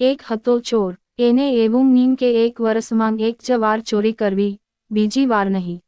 એક હતો ચોર. એને એવું નીમ કે એક વર્ષમાં એક જ વાર ચોરી કરવી, બીજી વાર નહીં.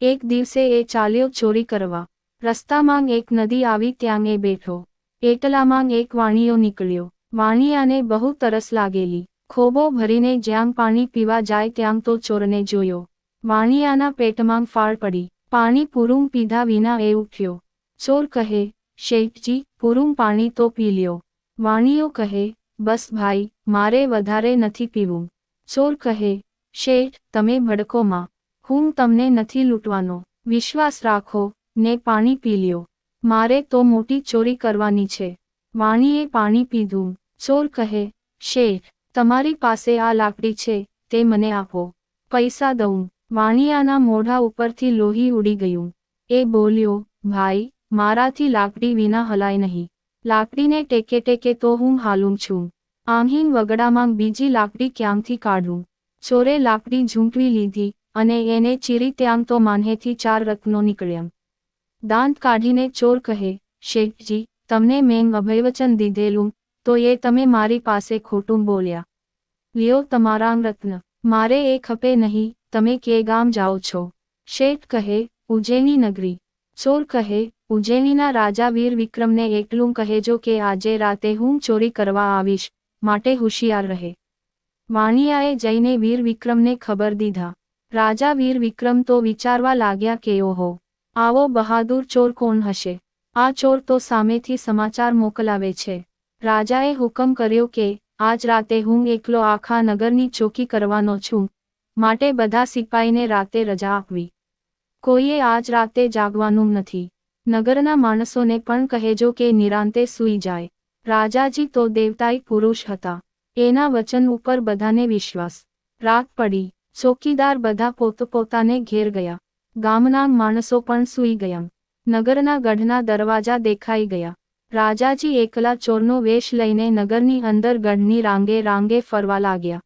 એક દિવસે એ ચાલ્યો ચોરી કરવા. રસ્તામાં એક નદી આવી ત્યાં એ બેઠો. એટલામાં એક વાણિયો નીકળ્યો. વાણિયાને બહુ તરસ લાગેલી. ખોબો ભરીને જ્યાં પાણી પીવા જાય ત્યાં તો ચોરને જોયો. વાણિયાના પેટમાં ફાળ પડી. પાણી પૂરું પીધા વિના એ ઉઠ્યો. ચોર કહે, શેઠજી, પૂરું પાણી તો પી લ્યો. વાણિયો કહે બસ ભાઈ, મારે વધારે નથી પીવું. ચોર કહે, શેઠ, તમે ભડકોમાં હું તમને નથી લૂંટવાનો. વિશ્વાસ રાખો, ને પાણી પી લ્યો. મારે તો મોટી ચોરી કરવાની છે. વાણીએ પાણી પીધું. ચોર કહે, શેઠ, તમારી પાસે આ લાકડી છે, તે મને આપો. પૈસા દઉં. વાણિયાના મોઢા ઉપરથી લોહી ઉડી ગયું. એ બોલ્યો, ભાઈ, મારાથી લાકડી વિના હલાય નહીં. લાકડીને ટેકે ટેકે તો હું હાલું છું. આંહીન વગડામાં બીજી લાકડી ક્યાંથી કાઢું? ચોરે લાકડી ઝૂંટવી લીધી અને એને ચીરી ત્યાં તો માન્હેથી ચાર રત્નો નીકળ્યા. દાંત કાઢીને ચોર કહે, શેઠજી, તમને મેં અભયવચન દીધેલું, તો એ તમે મારી પાસે ખોટું બોલ્યા. લ્યો તમારા રત્ન. મારે એ ખપે નહીં, તમે કે ગામ જાઓ છો. શેઠ કહે ઉજ્જૈની નગરી. ચોર કહે ઉજ્જૈનીના રાજા વીર વિક્રમને એકલું કહેજો કે આજે રાતે હું ચોરી કરવા આવીશ, માટે હોશિયાર રહે. વાણિયાએ જઈને વીર વિક્રમને ખબર દીધા. રાજા વીર વિક્રમ તો વિચારવા લાગ્યા કે ઓહો, આવો બહાદુર ચોર કોણ હશે? આ ચોર તો સામેથી સમાચાર મોકલાવે છે. રાજાએ હુકમ કર્યો કે, આજ રાતે હું એકલો આખા નગરની ચોકી કરવાનો છું, માટે બધા સિપાહીને રાતે રજા આપવી. કોઈએ આજ રાતે જાગવાનું નથી. નગરના માણસોને પણ કહેજો કે નિરાંતે સૂઈ જાય. રાજાજી તો દેવતાઈ પુરુષ હતા. એના વચન ઉપર બધાને વિશ્વાસ. રાત પડી. ચોકીદાર બધા પોતપોતાને ઘેર ગયા. ગામના માણસો પણ સૂઈ ગયા. નગરના ગઢના દરવાજા દેખાઈ ગયા. રાજાજી એકલા ચોરનો વેશ લઈને નગરની અંદર ગઢની રાંગે રાંગે ફરવા લાગ્યા.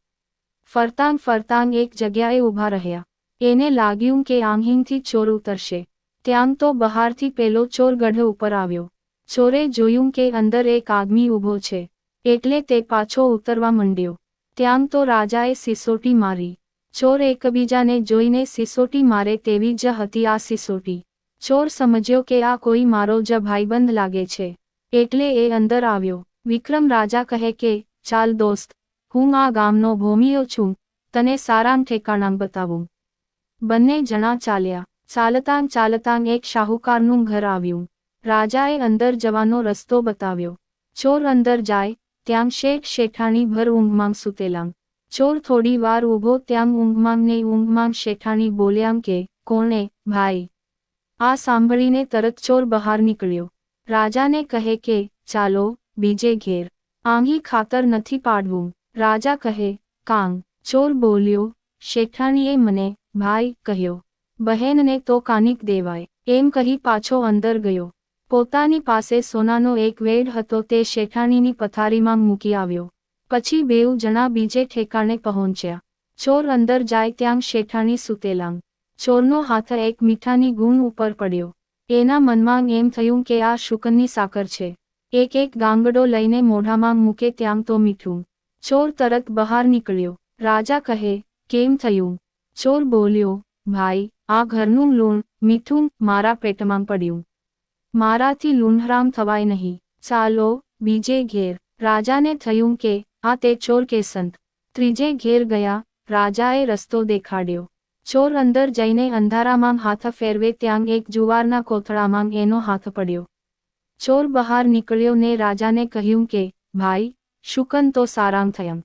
ફરતાંગ ફરતાંગ એક જગ્યાએ ઊભા રહ્યા. એને લાગ્યું કે આંહીંથી ચોર ઉતરશે. ત્યાં તો બહારથી પેલો ચોર ગઢ ઉપર આવ્યો. ચોરે જોયું કે અંદર એક આદમી ઊભો છે. એટલે તે પાછો ઉતરવા માંડ્યો. ત્યાં તો રાજાએ સિસોટી મારી. ચોર એકબીજાને જોઈને સિસોટી મારે તેવી જ હતી આ સિસોટી. ચોર સમજ્યો કે આ કોઈ મારો જ ભાઈબંધ લાગે છે. એટલે એ અંદર આવ્યો. વિક્રમ રાજા કહે કે, ચાલ દોસ્ત, હું આ ગામનો ભૂમિયો છું. તને સારામ ઠેકાણા બતાવું. બંને જણા ચાલ્યા. ચાલતાં ચાલતાં એક શાહુકારનું ઘર આવ્યું. રાજાએ અંદર જવાનો રસ્તો બતાવ્યો. ચોર અંદર જાય ત્યાં શેઠ શેઠાણી ભર ઊંઘમાં સૂતેલાં. ચોર થોડી વાર ઊભો ત્યાં ઊંઘમાં ને ઊંઘમાં શેઠાણી બોલ્યામ કે, કોણે, ભાઈ? આ સાંભળીને તરત ચોર બહાર નીકળ્યો. રાજાને કહે કે, ચાલો, બીજે ઘેર. આંગી ખાતર નથી પાડવું. રાજા કહે, કાંગ. ચોર બોલ્યો, શેઠાણીએ મને, ભાઈ, કહ્યો. બહેનને તો કાનિક દેવાય. એમ કહી પાછો અંદર ગયો. પોતાની પાસે સોનાનો એક વેડ હતો તે શેઠાણીની પથારીમાં મૂકી આવ્યો. પછી બેઉ જણા બીજે ઠેકાણે પહોંચ્યા. ચોર અંદર જાય ત્યાં શેઠાણી સુતેલાંગ ચોરનો હાથ એક મીઠાની ગુણ ઉપર પડ્યો. એના મનમાં એમ થયું કે આ શુકનની સાકર છે. એક એક ગાંગડો લઈને મોઢામાં મૂકે ત્યાં તો મીઠું. ચોર તરત બહાર નીકળ્યો. રાજા કહે, કેમ થયું? ચોર બોલ્યો ભાઈ, આ ઘરનું લૂણ, મીઠું, મારા પેટમાં પડ્યું. મારાથી લુંહરામ થવાય નહીં. ચાલો, બીજે ઘેર. રાજાને થયું કે, આ તે ચોર કે સંત. ત્રીજે ઘેર ગયા, રાજાએ રસ્તો દેખાડ્યો. ચોર અંદર જઈને અંધારામાં હાથ ફેરવે ત્યાં એક જુવારના કોથળામાં એનો હાથ પડ્યો. ચોર બહાર નીકળ્યો ને રાજાને કહ્યું કે, ભાઈ, શુકન તો સારામ થયમ.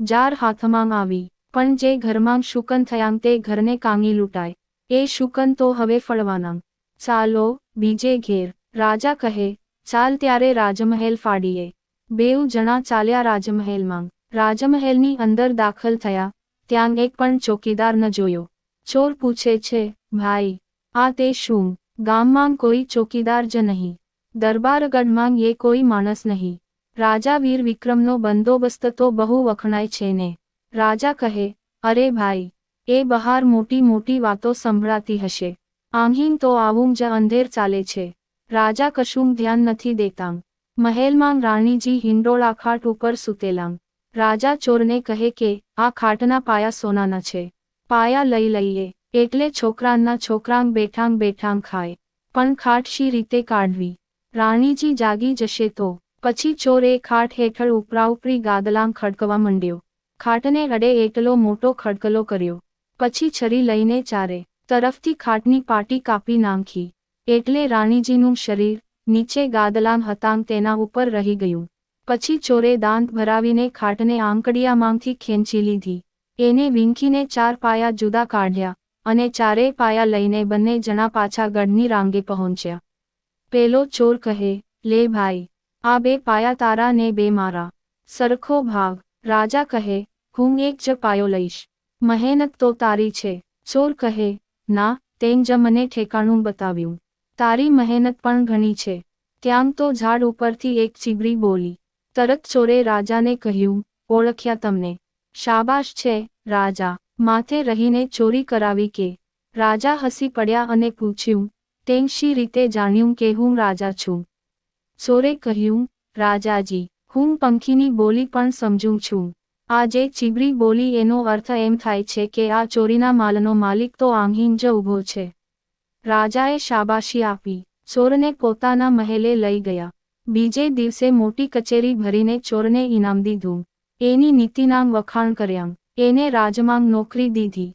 જાર હાથમાં આવી. પણ જે ઘરમાં શુકન થયામ તે ઘરને કાંગી લૂંટાય. એ શુકન તો હવે ફળવાના ચાલો, બીજે ઘેર. રાજા કહે, ચાલ ત્યારે રાજમહેલ ફાડીએ. બેઉ જણા ચાલ્યા રાજમહેલમાં. રાજમહેલની અંદર દાખલ થયા. ત્યાં એક પણ ચોકીદાર ન જોયો. ચોર પૂછે છે, ભાઈ, આ તે શું? ગામમાં કોઈ ચોકીદાર જ નહીં. દરબારગઢમાં એ કોઈ માણસ નહીં. રાજા વીર વિક્રમનો બંદોબસ્ત તો બહુ વખણાય છે ને. રાજા કહે, અરે ભાઈ, એ બહાર મોટી મોટી વાતો સંભળાતી હશે. આંહીન તો આવું જ અંધેર ચાલે છે. રાજા કશું ધ્યાન નથી દેતાંગ મહેલમાં રાણીજી હિંડોળા ખાટ ઉપર સૂતેલાંગ રાજા ચોરને કહે કે, આ ખાટના પાયા સોનાના છે. પાયા લઈ લઈએ. એટલે છોકરાના છોકરાંગ બેઠાંગ બેઠાંગ ખાય. પણ ખાટ શી રીતે કાઢવી? રાણીજી જાગી જશે તો. પછી ચોરે ખાટ હેઠળ ઉપરા ઉપરી ગાદલાં ખડકવા માંડ્યો. ખાટને અડે એટલો મોટો ખડકલો કર્યો. પછી છરી લઈને ચારે તરફથી ખાટની પાટી કાપી નાંખી. એટલે રાણીજીનું શરીર નીચે ગાદલામ હતામ તેના ઉપર રહી ગયું. પછી ચોરે દાંત ભરાવીને ખાટને આંકડિયામાંથી ખેંચી લીધી. એને વિંખીને ચાર પાયા જુદા કાઢ્યા અને ચારે પાયા લઈને બંને જણા પાછા ગઢની રાંગે પહોંચ્યા. પેલો ચોર કહે, લે ભાઈ, આ બે પાયા તારા ને બે મારા. સરખો ભાગ. રાજા કહે હું એક જ પાયો લઈશ. મહેનત તો તારી છે. ચોર કહે, ના, તેમ જ મને ઠેકાણું બતાવ્યું. તારી મહેનત પણ ઘણી છે. ત્યાં તો ઝાડ ઉપરથી એક ચીબરી બોલી. તરત ચોરે રાજાને કહ્યું, ઓળખ્યા તમને. શાબાશ છે, રાજા. માથે રહીને ચોરી કરાવી કે. રાજા હસી પડ્યા અને પૂછ્યું, તેમ શી રીતે જાણ્યું કે હું રાજા છું? ચોરે કહ્યું, રાજાજી, હું પંખીની બોલી પણ સમજું છું. આ જે ચીબરી બોલી એનો અર્થ એમ થાય છે કે આ ચોરીના માલનો માલિક તો આંગહીન જ ઊભો છે. રાજાએ શાબાશી આપી. ચોરને પોતાના મહેલે લઈ ગયા. બીજે દિવસે મોટી કચેરી ભરીને ચોરને ઇનામ દીધું. એની નીતિનામ વખાણ કર્યા. એને રાજમાંગ નોકરી દીધી.